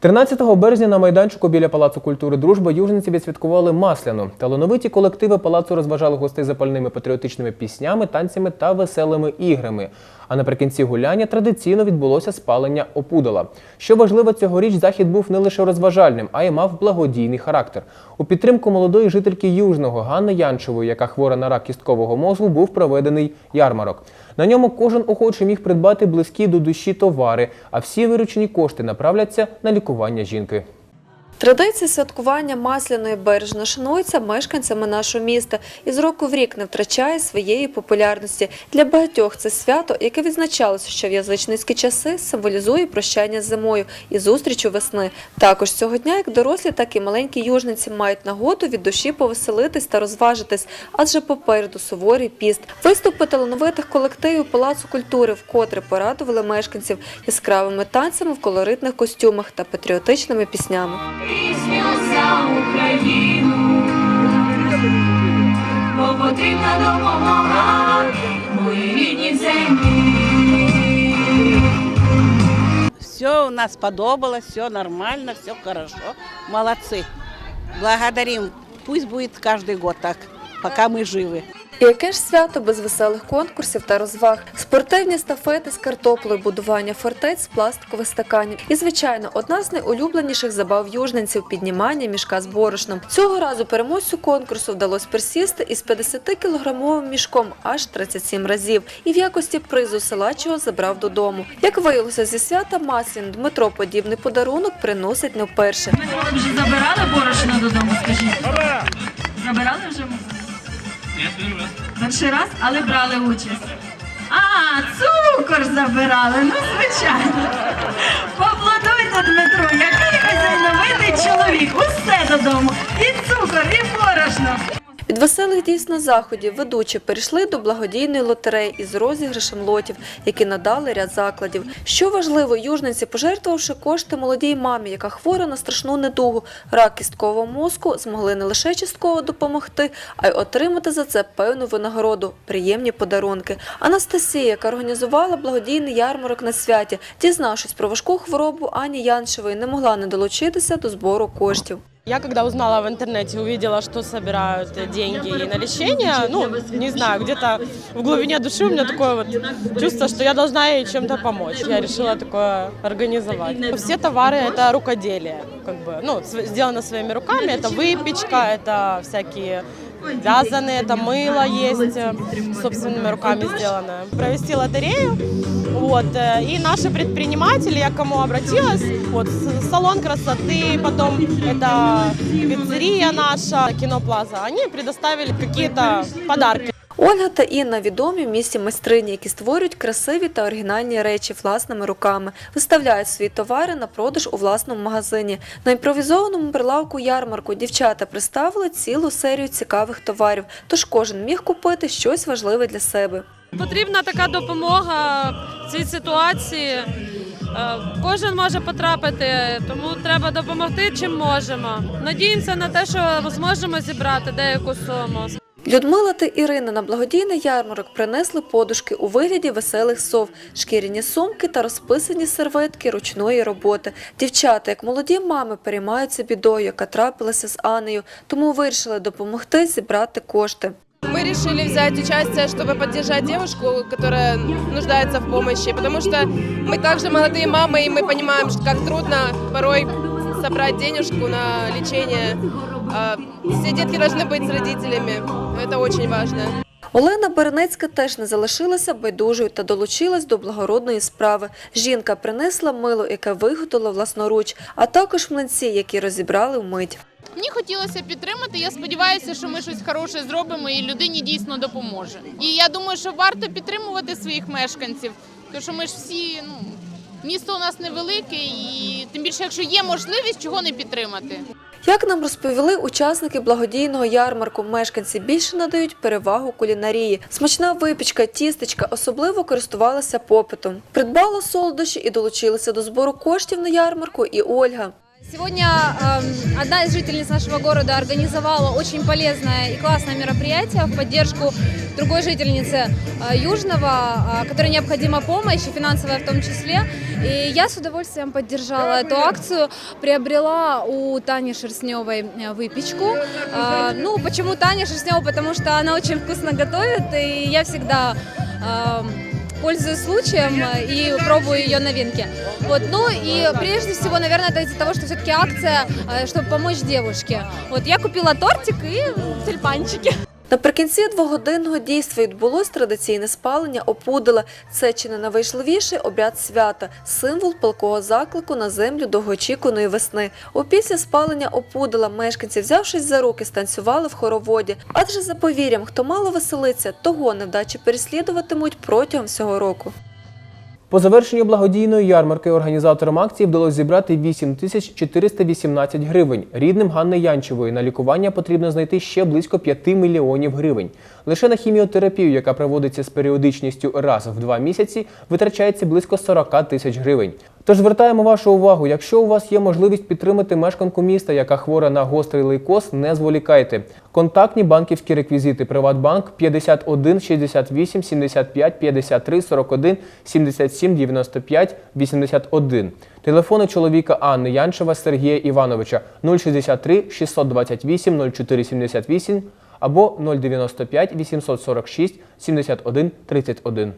13 березня на майданчику біля Палацу культури Дружба южниці відсвяткували масляну. Талановиті колективи палацу розважали гостей запальними патріотичними піснями, танцями та веселими іграми. А наприкінці гуляння традиційно відбулося спалення опудала. Що важливо, цьогоріч захід був не лише розважальним, а й мав благодійний характер. У підтримку молодої жительки Южного Ганни Янчевої, яка хвора на рак кісткового мозку, був проведений ярмарок. На ньому кожен охочий міг придбати близькі до душі товари, а всі виручені кошти направляться на лікування жінки. Традиція святкування масляної бережно шанується мешканцями нашого міста і з року в рік не втрачає своєї популярності. Для багатьох це свято, яке відзначалося ще в язичницькі часи, символізує прощання з зимою і зустрічу весни. Також цього дня як дорослі, так і маленькі южниці мають нагоду від душі повеселитись та розважитись, адже попереду суворий піст. Виступи талановитих колективів Палацу культури вкотре порадували мешканців яскравими танцями в колоритних костюмах та патріотичними піснями пісню за Україну, бо потрібна допомога моїй рідній землі. Все у нас подобалось, все нормально, все хорошо. Молодцы. Благодарим. Пусть будет каждый год так, пока мы живы. І яке ж свято без веселих конкурсів та розваг, спортивні естафети з картоплею, будування фортець з пластикових стаканів. І, звичайно, одна з найулюбленіших забав южненців піднімання мішка з борошном. Цього разу переможцю конкурсу вдалося присісти із 50-кілограмовим мішком аж 37 разів. І в якості призу силачого забрав додому. Як виявилося зі свята Маслін, Дмитро подібний подарунок приносить не вперше. Ми вже забирали борошно додому, скажіть? Забирали вже? Перший раз, але брали участь. А, цукор забирали, ну звичайно. Поаплодуйте, Дмитру, Від веселих дійсно заходів ведучі перейшли до благодійної лотереї із розіграшем лотів, які надали ряд закладів. Що важливо, южниці, пожертвувавши кошти молодій мамі, яка хвора на страшну недугу, рак кісткового мозку, змогли не лише частково допомогти, а й отримати за це певну винагороду, приємні подарунки. Анастасія, яка організувала благодійний ярмарок на святі, дізнавшись про важку хворобу Ані Яншевої, не могла не долучитися до збору коштів. Я когда узнала в интернете, увидела, что собирают деньги и на лечение, ну, не знаю, где-то в глубине души у меня такое вот чувство, что я должна ей чем-то помочь. Я решила такое организовать. Все товары – это рукоделие, как бы, ну, св- сделано своими руками. Это выпечка, это всякие вязаные, это мыло есть, э, собственными руками сделанное. Провести лотерею, вот, э, и наши предприниматели, я к кому обратилась, вот, с- салон красоты, потом это пиццерия наша, киноплаза, они предоставили какие-то подарки. Ольга та Інна відомі в місті майстрині, які створюють красиві та оригінальні речі власними руками, виставляють свої товари на продаж у власному магазині. На імпровізованому прилавку ярмарку дівчата представили цілу серію цікавих товарів, тож кожен міг купити щось важливе для себе. Потрібна така допомога в цій ситуації. Е, Кожен може потрапити, тому треба допомогти чим можемо. Надіємося на те, що зможемо зібрати деяку суму. Людмила та Ірина на благодійний ярмарок принесли подушки у вигляді веселих сов, шкіряні сумки та розписані серветки ручної роботи. Дівчата, як молоді мами, переймаються бідою, яка трапилася з Анею, тому вирішили допомогти зібрати кошти. Мы решили взять участие, чтобы поддержать девушку, которая нуждается в помощи, потому что мы также молодые мамы, и мы понимаем, что как трудно порой собрать денежку на лечение. А, Все детки должны быть с родителями, это очень важно. Олена Беренецька теж не залишилася байдужою та долучилась до благородної справи. Жінка принесла мило, яке виготовила власноруч, а також млинці, які розібрали вмить. Мені хотілося підтримати. Я сподіваюся, що ми щось хороше зробимо і людині дійсно допоможе. І я думаю, що варто підтримувати своїх мешканців, тому що ми ж всі ну місто у нас невелике, і тим більше, якщо є можливість, чого не підтримати. Як нам розповіли учасники благодійного ярмарку, мешканці більше надають перевагу кулінарії. Смачна випічка, тістечка особливо користувалася попитом. Придбала солодощі і долучилася до збору коштів на ярмарку і Ольга. Сегодня эм, одна из жительниц нашего города организовала очень полезное и классное мероприятие в поддержку другой жительницы э, Южного, э, которой необходима помощь, и финансовая в том числе. И я с удовольствием поддержала эту акцию, приобрела у Тани Шерстневой э, выпечку. Э, ну, почему Таня Шерстнева? Потому что она очень вкусно готовит, и я всегда эм, пользуюсь случаем э, и пробую ее новинки. Вот, ну и прежде всего, наверное, это из-за того, что все-таки акция, э, чтобы помочь девушке. Вот я купила тортик и тюльпанчики. Наприкінці двогодинного дійства відбулось традиційне спалення опудила. Це чи не найважливіший обряд свята, символ палкого заклику на землю довгоочікуваної весни. Опісля спалення опудила мешканці, взявшись за руки, станцювали в хороводі. Адже за повір'ям, хто мало веселиться, того невдачі переслідуватимуть протягом всього року. По завершенню благодійної ярмарки організаторам акції вдалося зібрати 8 тисяч 418 гривень. Рідним Ганни Янчевої на лікування потрібно знайти ще близько 5 мільйонів гривень. Лише на хіміотерапію, яка проводиться з періодичністю раз в два місяці, витрачається близько 40 тисяч гривень. Тож звертаємо вашу увагу, якщо у вас є можливість підтримати мешканку міста, яка хвора на гострий лейкоз, не зволікайте. Контактні банківські реквізити Приватбанк 51 68 75 53 41 77 95 81. Телефони чоловіка Анни Янчева Сергія Івановича 063 628 04 78 або 095 846 71 31.